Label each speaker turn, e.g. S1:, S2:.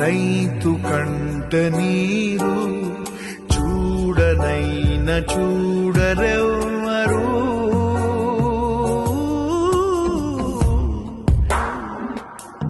S1: రైతు కంట నీరు చూడనైన చూడరెవ్వరు